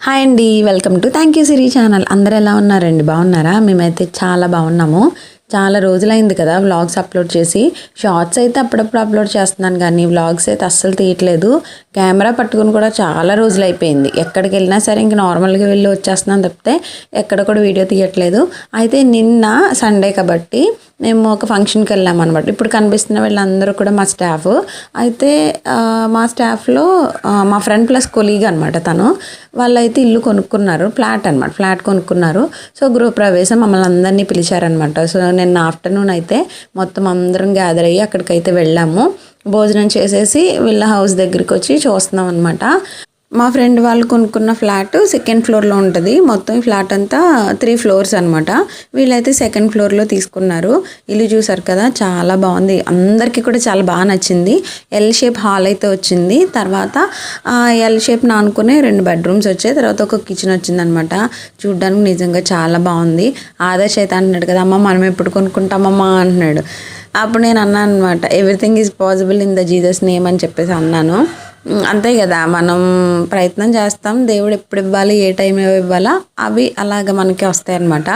Hi అండి welcome to thank you Siri channel. అందరు ఎలా ఉన్నారండి? బాగున్నారా? మేమైతే చాలా బాగున్నాము. చాలా రోజులైంది కదా వ్లాగ్స్ అప్లోడ్ చేసి. షార్ట్స్ అయితే అప్పుడప్పుడు అప్లోడ్ చేస్తున్నాను కానీ వ్లాగ్స్ అయితే అస్సలు తీయట్లేదు. కెమెరా పట్టుకుని కూడా చాలా రోజులు అయిపోయింది ఎక్కడికి వెళ్ళినా సరే ఇంక నార్మల్గా వెళ్ళి వచ్చేస్తున్నాను తప్పితే ఎక్కడ కూడా వీడియో తీయట్లేదు. అయితే నిన్న సండే కాబట్టి మేము ఒక ఫంక్షన్కి వెళ్ళాం అనమాట ఇప్పుడు కనిపిస్తున్న వీళ్ళందరూ కూడా మా స్టాఫ్. అయితే మా స్టాఫ్లో మా ఫ్రెండ్ ప్లస్ కొలీగ్ అనమాట తను. వాళ్ళైతే ఇల్లు కొనుక్కున్నారు. ఫ్లాట్ అనమాట ఫ్లాట్ కొనుక్కున్నారు. సో గృహప్రవేశం మమ్మల్ని అందరినీ పిలిచారనమాట సో నిన్న ఆఫ్టర్నూన్ అయితే మొత్తం అందరం గ్యాదర్ అయ్యి అక్కడికైతే వెళ్ళాము. భోజనం చేసేసి వీళ్ళ హౌస్ దగ్గరికి వచ్చి చూస్తున్నాం అనమాట మా ఫ్రెండ్ వాళ్ళు కొనుక్కున్న ఫ్లాట్ సెకండ్ ఫ్లోర్లో ఉంటుంది. మొత్తం ఈ ఫ్లాట్ అంతా త్రీ ఫ్లోర్స్ అనమాట వీళ్ళైతే సెకండ్ ఫ్లోర్లో తీసుకున్నారు. ఇల్లు చూసారు కదా చాలా బాగుంది. అందరికీ కూడా చాలా బాగా నచ్చింది. ఎల్ షేప్ హాల్ అయితే వచ్చింది. తర్వాత ఎల్ షేప్ నానుకునే రెండు బెడ్రూమ్స్ వచ్చాయి. తర్వాత ఒక కిచెన్ వచ్చింది అనమాట చూడ్డానికి నిజంగా చాలా బాగుంది. ఆదర్శ్ అయితే అంటున్నాడు కదా అమ్మ మనం ఎప్పుడు కొనుక్కుంటామమ్మా అంటున్నాడు అప్పుడు నేను అన్నాను అనమాట everything is possible in the Jesus name అని చెప్పేసి అన్నాను. అంతే కదా. మనం ప్రయత్నం చేస్తాం. దేవుడు ఎప్పుడు ఇవ్వాలి ఏ టైం ఇవ్వాలా అవి అలాగ మనకి వస్తాయి అనమాట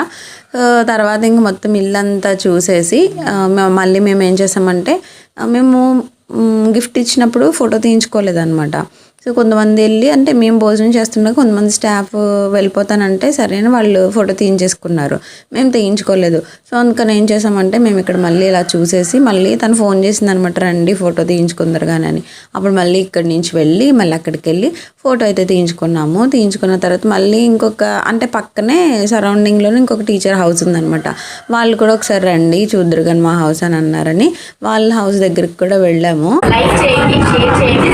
తర్వాత ఇంక మొత్తం ఇల్లంతా చూసేసి మళ్ళీ మేము ఏం చేసామంటే మేము గిఫ్ట్ ఇచ్చినప్పుడు ఫోటో తీయించుకోలేదన్నమాట. సో కొంతమంది వెళ్ళి అంటే మేము భోజనం చేస్తుండగా కొంతమంది స్టాఫ్ వెళ్ళిపోతానంటే సరే అని వాళ్ళు ఫోటో తీయించేసుకున్నారు. మేము తీయించుకోలేదు. సో అందుకని ఏం చేసామంటే మేము ఇక్కడ మళ్ళీ ఇలా చూసేసి మళ్ళీ తను ఫోన్ చేసింది అనమాట రండి ఫోటో తీయించుకుందరు కానీ అప్పుడు మళ్ళీ ఇక్కడి నుంచి వెళ్ళి మళ్ళీ అక్కడికి వెళ్ళి ఫోటో అయితే తీయించుకున్నాము. తీయించుకున్న తర్వాత మళ్ళీ ఇంకొక అంటే పక్కనే సరౌండింగ్లోనే ఇంకొక టీచర్ హౌస్ ఉందనమాట. వాళ్ళు కూడా ఒకసారి రండి చూద్దరు కానీ మా హౌస్ అని అన్నారని. వాళ్ళ హౌస్ దగ్గరికి కూడా వెళ్ళాము. లైక్ చేయండి షేర్ చేయండి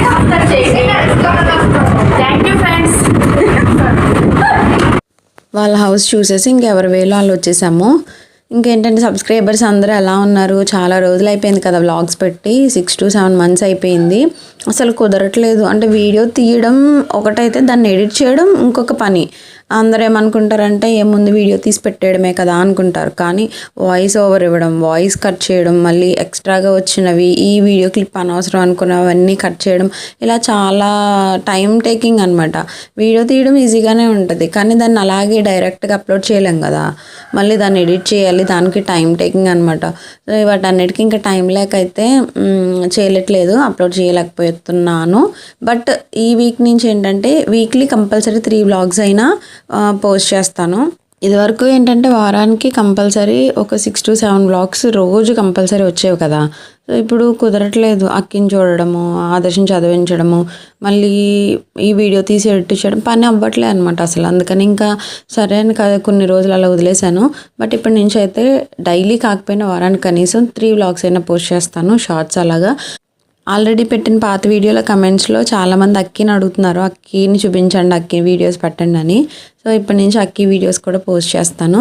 చేయండి. వాళ్ళ హౌస్ చూసేసి ఇంకెవరి వేలో వాళ్ళు వచ్చేసాము. ఇంకేంటంటే సబ్స్క్రైబర్స్ అందరూ ఎలా ఉన్నారు? చాలా రోజులు అయిపోయింది కదా వ్లాగ్స్ పెట్టి. సిక్స్ టు సెవెన్ మంత్స్ అయిపోయింది. అసలు కుదరట్లేదు. అంటే వీడియో తీయడం ఒకటైతే దాన్ని ఎడిట్ చేయడం ఇంకొక పని. అందరూ ఏమనుకుంటారంటే ఏముంది వీడియో తీసి పెట్టేయడమే కదా అనుకుంటారు. కానీ వాయిస్ ఓవర్ ఇవ్వడం వాయిస్ కట్ చేయడం మళ్ళీ ఎక్స్ట్రాగా వచ్చినవి ఈ వీడియో క్లిప్ అనవసరం అనుకున్నవన్నీ కట్ చేయడం ఇలా చాలా టైం టేకింగ్ అనమాట వీడియో తీయడం ఈజీగానే ఉంటుంది. కానీ దాన్ని అలాగే డైరెక్ట్గా అప్లోడ్ చేయలేం కదా. మళ్ళీ దాన్ని ఎడిట్ చేయాలి? దానికి టైం టేకింగ్ అనమాట సో వాటన్నిటికీ ఇంకా టైం లేక అయితే చేయలేట్లేదు. అప్లోడ్ చేయలేకపోతున్నాను. బట్ ఈ వీక్ నుంచి ఏంటంటే వీక్లీ కంపల్సరీ త్రీ వ్లాగ్స్ అయినా పోస్ట్ చేస్తాను. ఇదివరకు ఏంటంటే వారానికి కంపల్సరీ ఒక సిక్స్ టు సెవెన్ బ్లాగ్స్ రోజు కంపల్సరీ వచ్చేవి కదా. సో ఇప్పుడు కుదరట్లేదు అక్కిని చూడడము ఆదర్శం చదివించడము మళ్ళీ ఈ వీడియో తీసి ఎడిట్ చేయడం పని అవ్వట్లేదు అనమాట అసలు. అందుకని ఇంకా సరే అని కొన్ని రోజులు అలా వదిలేశాను. బట్ ఇప్పటి నుంచి అయితే డైలీ కాకపోయినా వారానికి కనీసం త్రీ వ్లాగ్స్ అయినా పోస్ట్ చేస్తాను షార్ట్స్ అలాగా. ఆల్రెడీ పెట్టిన పాత వీడియోల కమెంట్స్లో చాలామంది అక్కిని అడుగుతున్నారు. అక్కిని చూపించండి అక్కి వీడియోస్ పెట్టండి అని. సో ఇప్పటి నుంచి అక్కి వీడియోస్ కూడా పోస్ట్ చేస్తాను.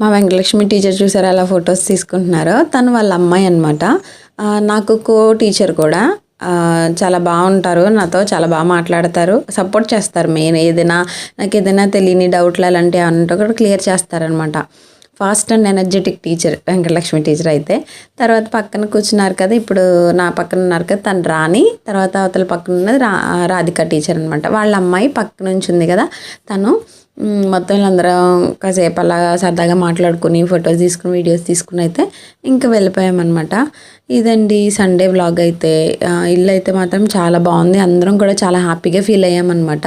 మా వెంకటలక్ష్మి టీచర్ చూసారు అలా ఫొటోస్ తీసుకుంటున్నారో? తను వాళ్ళ అమ్మాయి అనమాట నాకు కో టీచర్ కూడా చాలా బాగుంటారు. నాతో చాలా బాగా మాట్లాడతారు. సపోర్ట్ చేస్తారు మెయిన్ ఏదైనా నాకు ఏదైనా తెలియని డౌట్లు అలాంటివి అన్నట్టు కూడా క్లియర్ చేస్తారనమాట fast and energetic teacher Venkatalakshmi teacher అయితే. తర్వాత పక్కన కూర్చున్నారు కదా ఇప్పుడు నా పక్కన ఉన్నారు కదా తను రాణి. తర్వాత అవతల పక్కన ఉన్నది రా రాధిక టీచర్ అనమాట వాళ్ళ అమ్మాయి పక్క నుంచి ఉంది కదా తను మొత్తం వీళ్ళందరం కాసేపు అలా సరదాగా మాట్లాడుకుని ఫొటోస్ తీసుకుని వీడియోస్ తీసుకుని అయితే ఇంకా వెళ్ళిపోయామన్నమాట. ఇదండి సండే వ్లాగ్ అయితే. ఇల్లు అయితే మాత్రం చాలా బాగుంది. అందరం కూడా చాలా హ్యాపీగా ఫీల్ అయ్యామన్నమాట.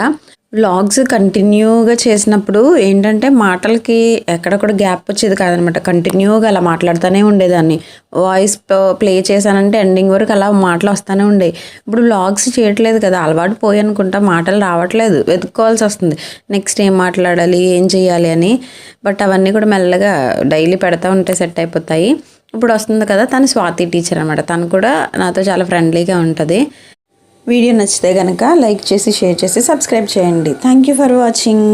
వ్లాగ్స్ కంటిన్యూగా చేసినప్పుడు ఏంటంటే మాటలకి ఎక్కడ కూడా గ్యాప్ వచ్చేది కాదనమాట కంటిన్యూగా అలా మాట్లాడుతూనే ఉండేదాన్ని. వాయిస్ ప్లే చేశానంటే ఎండింగ్ వరకు అలా మాటలు వస్తూనే ఉండేవి. ఇప్పుడు వ్లాగ్స్ చేయట్లేదు కదా అలవాటు పోయి అనుకుంటా మాటలు రావట్లేదు. వెతుక్కోవాల్సి వస్తుంది. నెక్స్ట్ ఏం మాట్లాడాలి ఏం చేయాలి అని. బట్ అవన్నీ కూడా మెల్లగా డైలీ పెడతా ఉంటే సెట్ అయిపోతాయి. ఇప్పుడు వస్తుంది కదా తను స్వాతి టీచర్ అనమాట తను కూడా నాతో చాలా ఫ్రెండ్లీగా ఉంటుంది. వీడియో నచ్చితే కనుక లైక్ చేసి షేర్ చేసి సబ్స్క్రైబ్ చేయండి. Thank you for watching